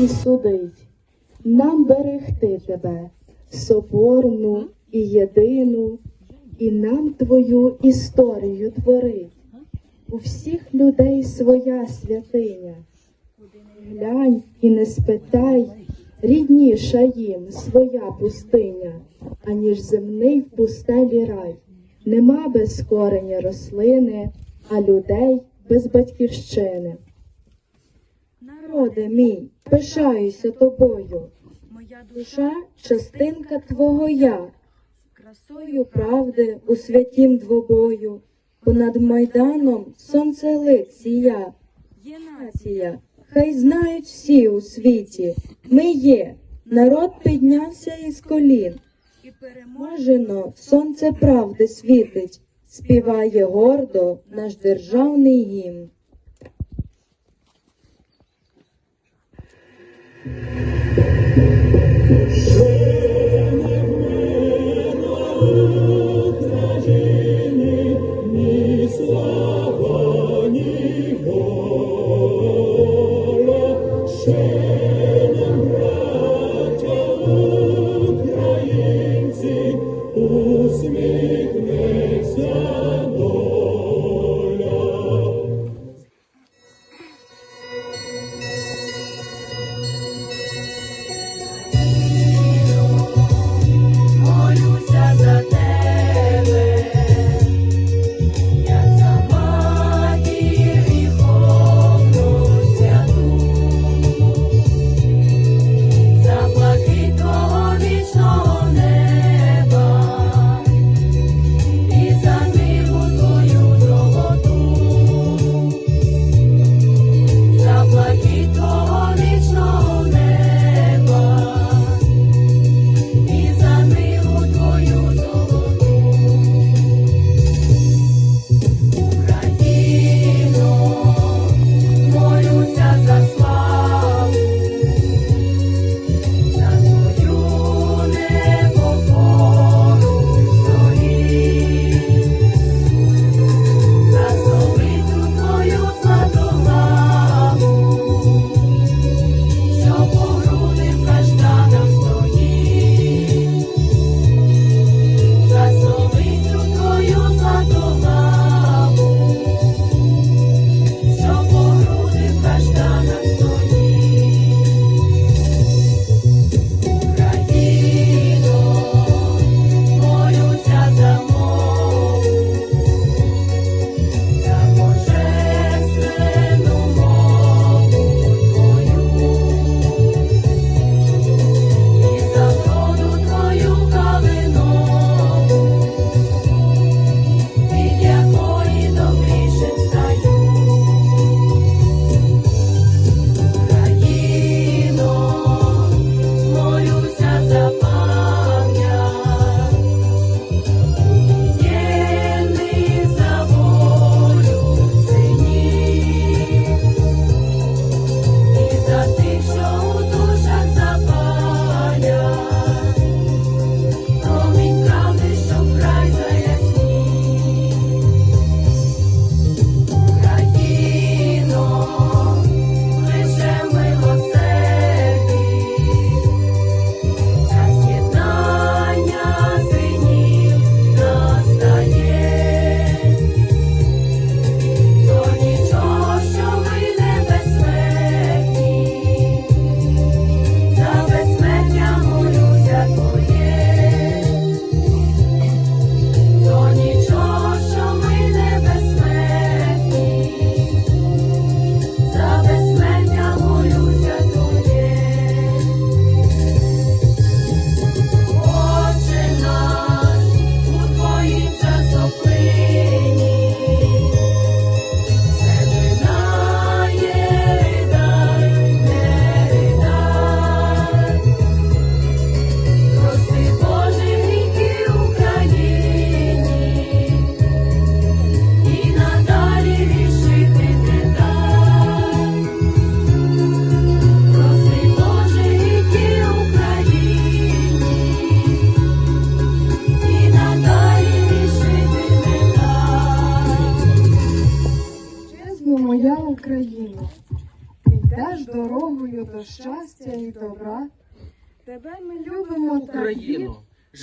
і судить. Нам берегти тебе, соборну і єдину, і нам твою історію творить. У всіх людей своя святиня. Глянь і не спитай, рідніша їм своя пустиня, аніж земний в пустелі рай. Нема без кореня рослини, а людей без батьківщини. Народе мій, пишаюся тобою, Моя душа частинка твого я, красою правди у святім двобою, понад майданом сонце лит сія. є Нація, хай знають всі у світі, ми є, народ піднявся із колін, і переможе. Можено, сонце правди світить, співає гордо наш державний гімн. Yeah.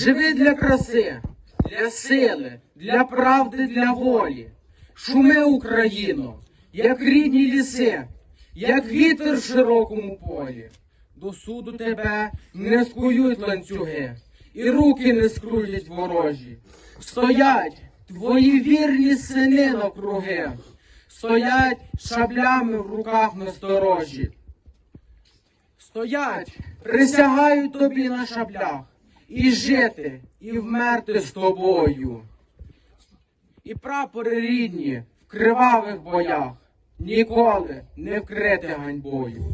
Живи для краси, для сили, для правди, для волі. Шуми, Україно, як рідні ліси, як вітер в широкому полі. До суду тебе не скують ланцюги, і руки не скрутять ворожі. Стоять твої вірні сини навкруги, стоять шаблями в руках насторожі. Стоять, присягають тобі на шаблях, і жити, і вмерти з тобою. І прапори рідні в кривавих боях ніколи не вкрити ганьбою.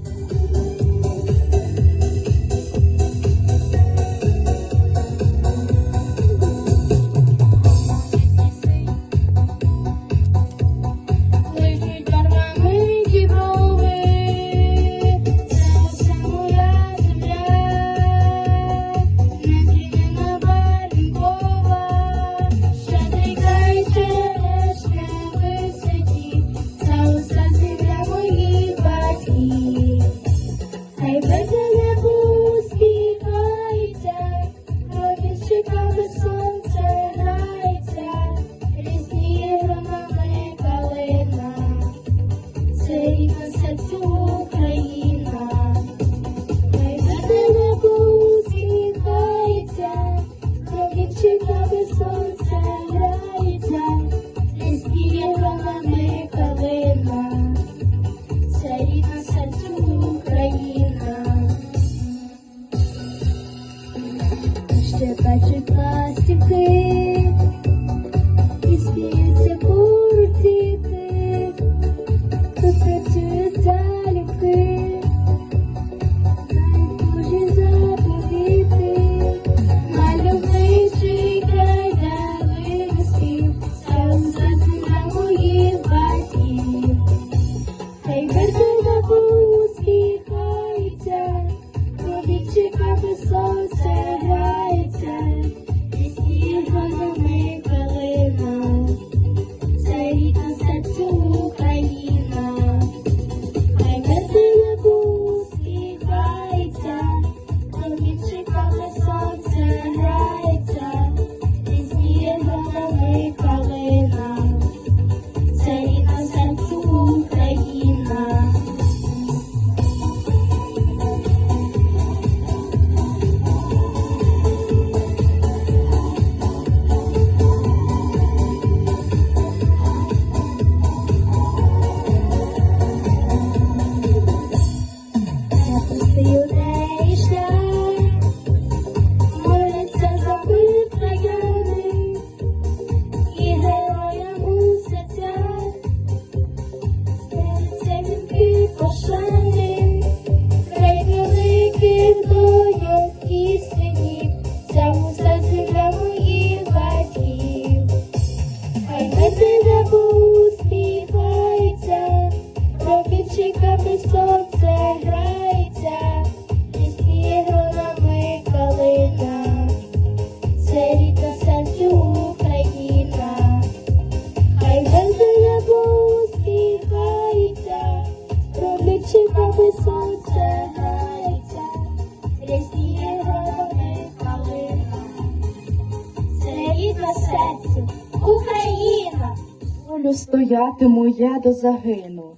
Стоятиму я до загину,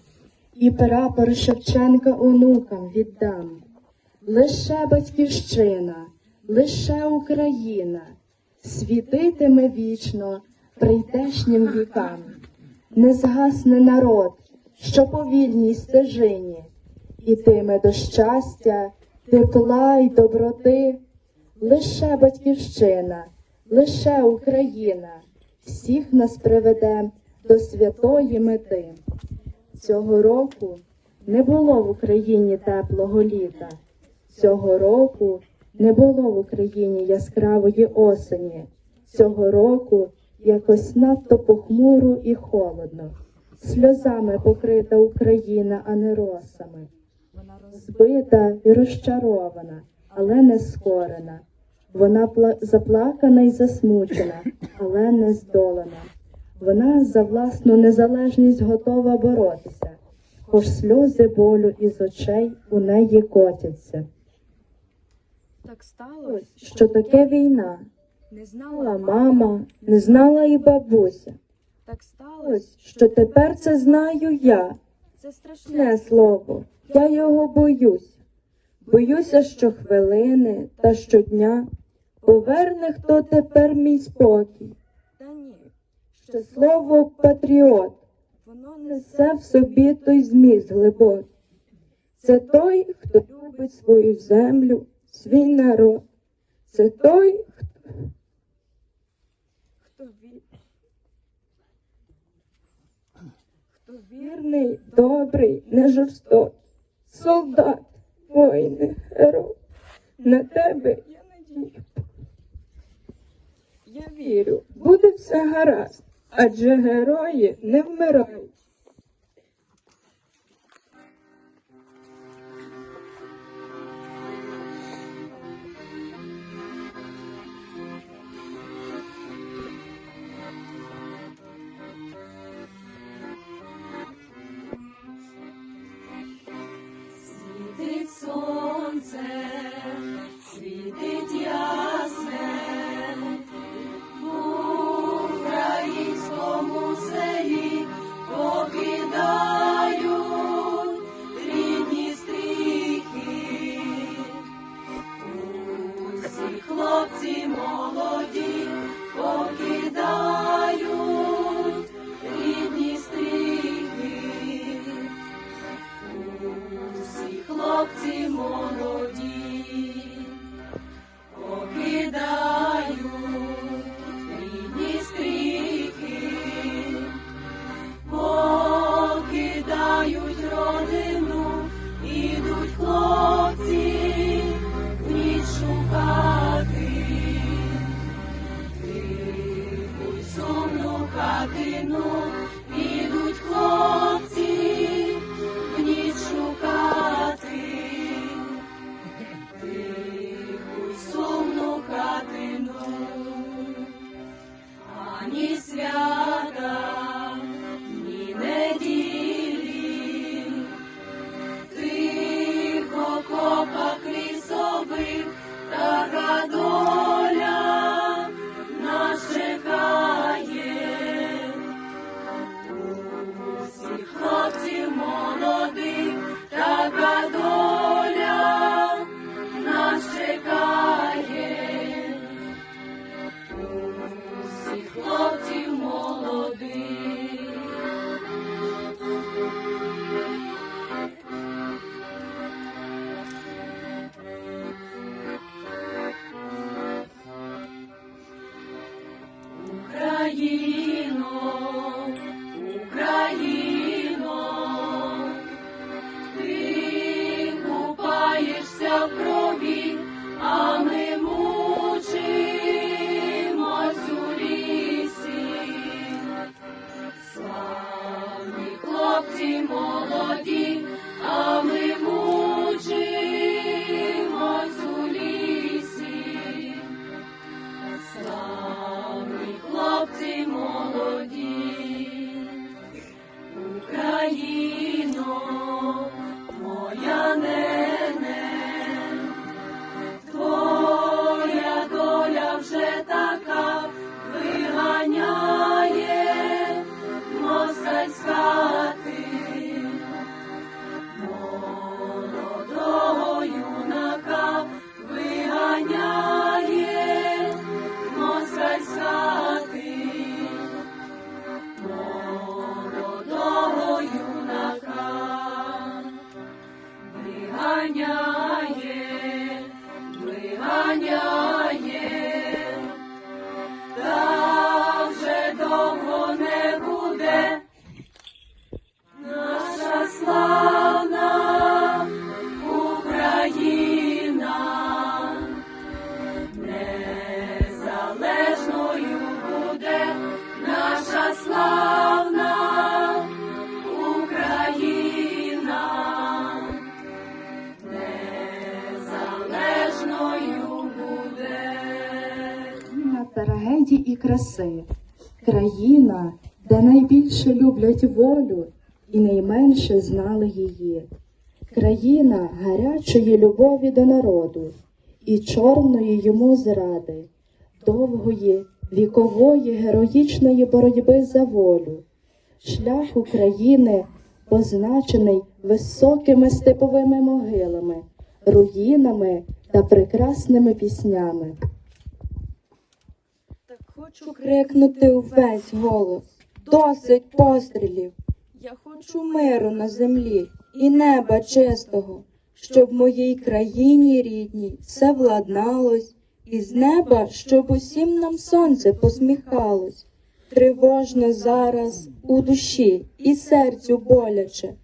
і прапор Шевченка онукам віддам. Лише батьківщина, лише Україна світитиме вічно прийдешнім вікам. Не згасне народ, що по вільній стежині, ітиме до щастя, тепла й доброти. Лише батьківщина, лише Україна всіх нас приведе до святої мети. Цього року не було в Україні теплого літа. Цього року не було в Україні яскравої осені. Цього року якось надто похмуро і холодно. Сльозами покрита Україна, а не росами. Вона розбита і розчарована, але не скорена. Вона пла- заплакана і засмучена, але не здолана. Вона за власну незалежність готова боротися, хоч сльози болю із очей у неї котяться. Так сталося, що таке війна. не Знала мама, не знала і бабуся. Так сталося, що тепер це знаю я. це страшне. Слово, я його боюсь. Боюся щохвилини та щодня. Поверне хто тепер мій спокій. Що слово патріот воно несе в собі той зміст глибокий. Це той, хто любить свою землю, свій народ. Це той, хто хто ві... Хто вірний, добрий, не жорстокий. Солдат, воїни, герой. На тебе я надію. я вірю, буде все гаразд, адже герої не вмирають. Краси, країна, де найбільше люблять волю і найменше знали її. Країна гарячої любові до народу і чорної йому зради, довгої, вікової героїчної боротьби за волю. Шлях України позначений високими степовими могилами, руїнами та прекрасними піснями. Хочу крикнути увесь голос. Досить пострілів. Я хочу миру на землі і неба чистого, щоб в моїй країні рідній все владналось, і з неба, щоб усім нам сонце посміхалось. Тривожно зараз у душі і серцю боляче.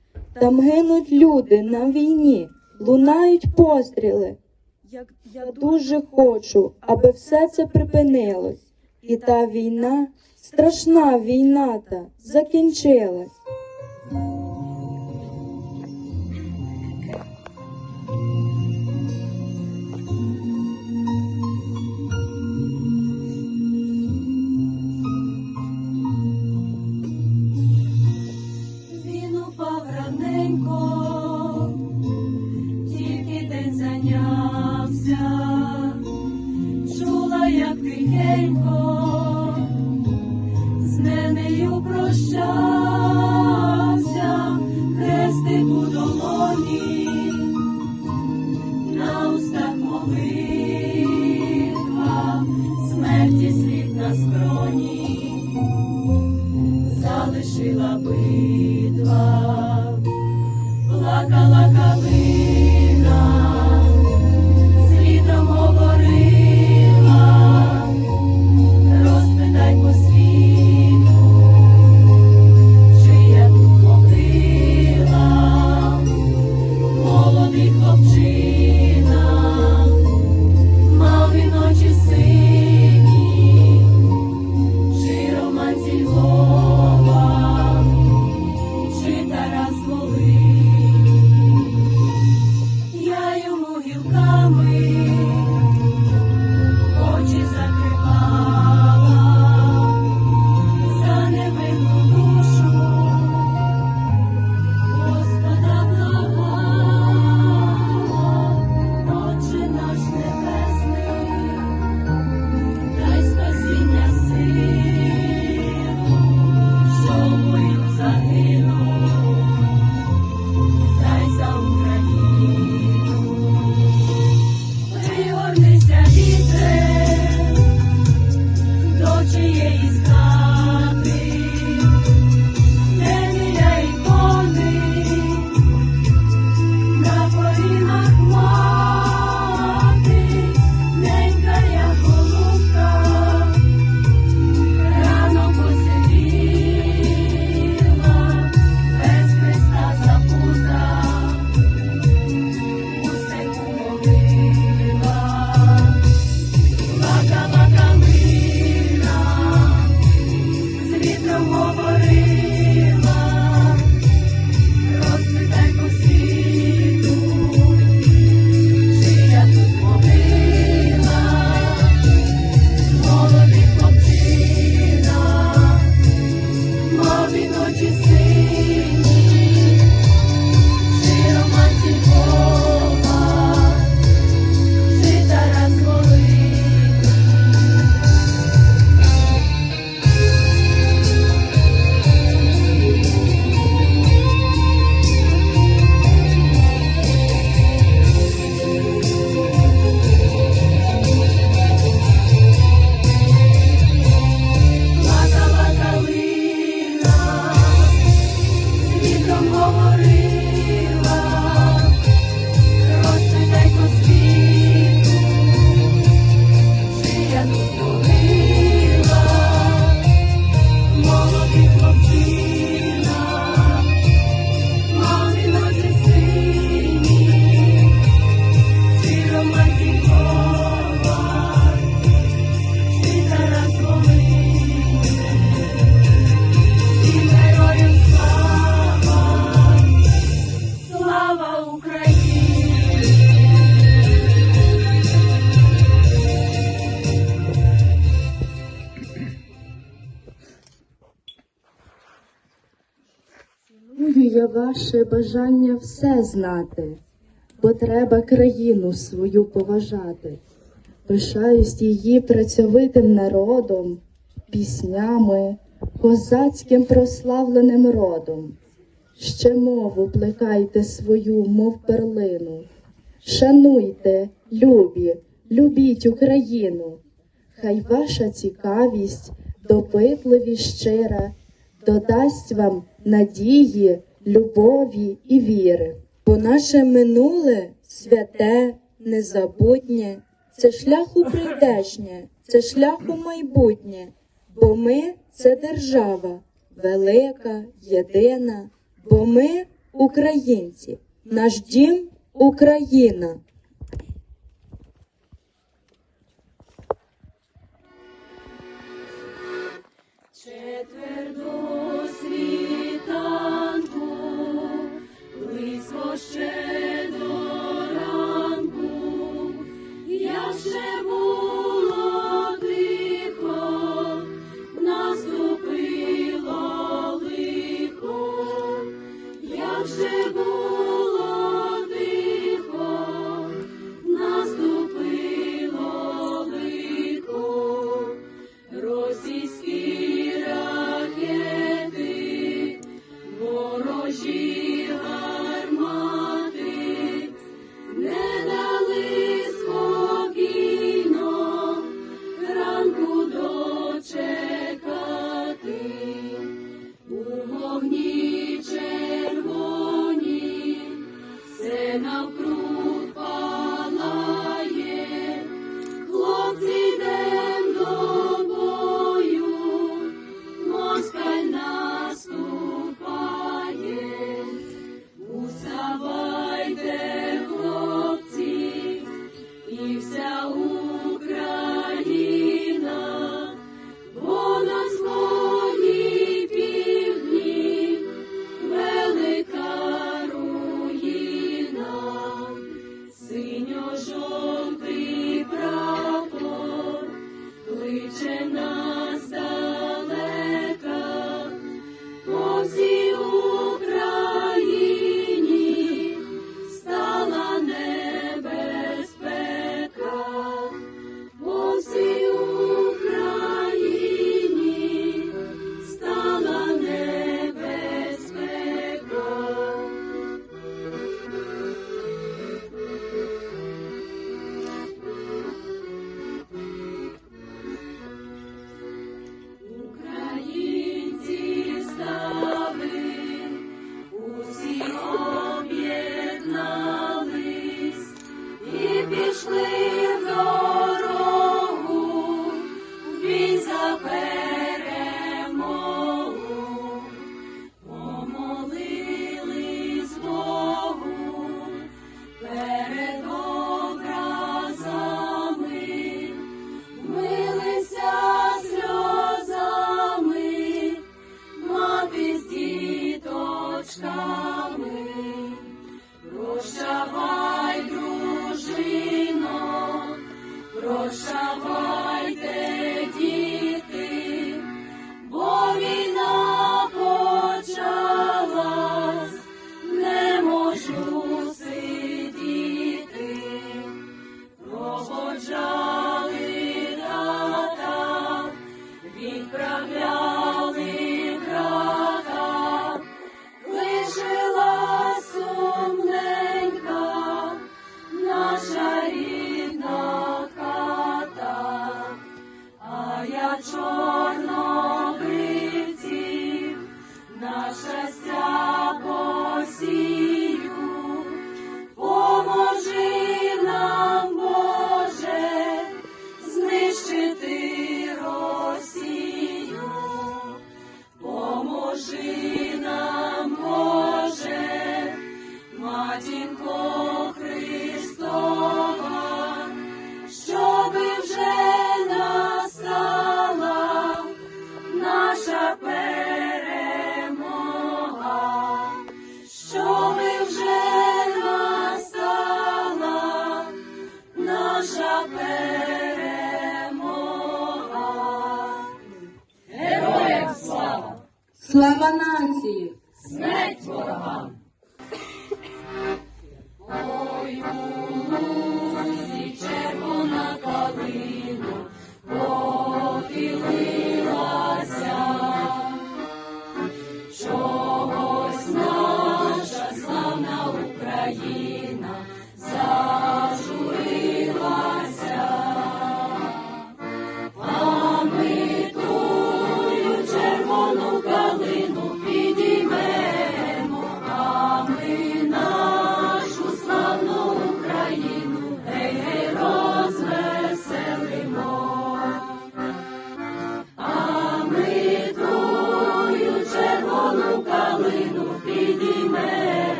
Там гинуть люди на війні, лунають постріли. Я дуже хочу, аби все це припинилось. І та війна, страшна війна та закінчилась. Ваше бажання все знати, бо треба країну свою поважати. Пишаюсь її працьовитим народом, піснями, козацьким прославленим родом. Ще мову плекайте свою, мов перлину. Шануйте, любі, любіть Україну. Хай ваша цікавість, допитливість щира, додасть вам надії, любові і віри. Бо наше минуле святе, незабутнє, це шлях у прийдешнє, це шлях у майбутнє, бо ми це держава, велика, єдина, бо ми українці, наш дім Україна. Четвердо світанку, до слава! Нації!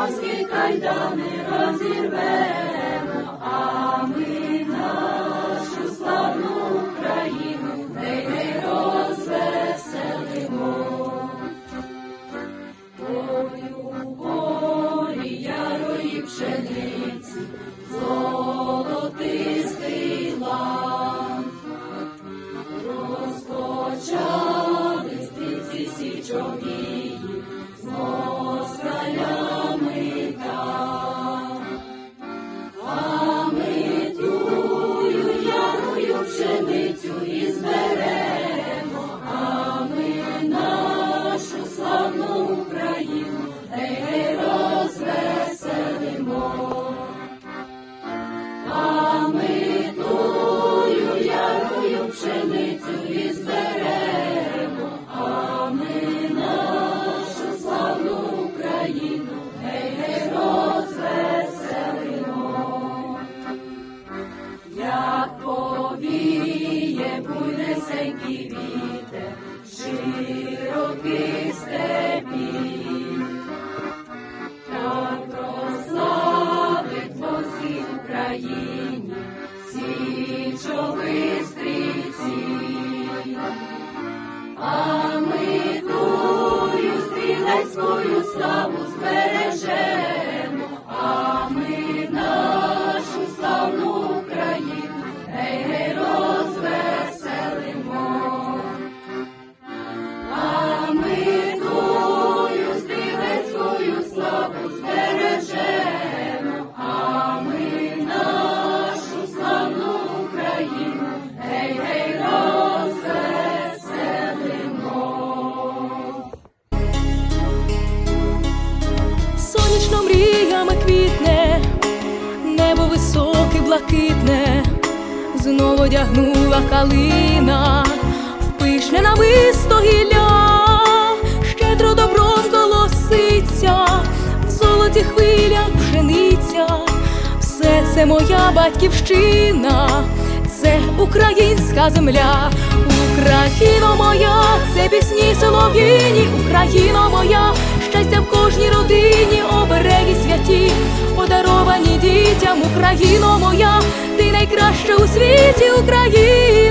Царські кайдани розірвемо, а ми. Блакитне, знову одягнула калина, в пишне намисто гілля, щедро добром колоситься, в золоті хвилях пшениця, все це моя батьківщина, це українська земля, Україно моя, це пісні солов'їні, Україно моя, щастя в кожній родині, обереги святі, подаровані дітям, Україно моя, ти найкраща у світі, Україна.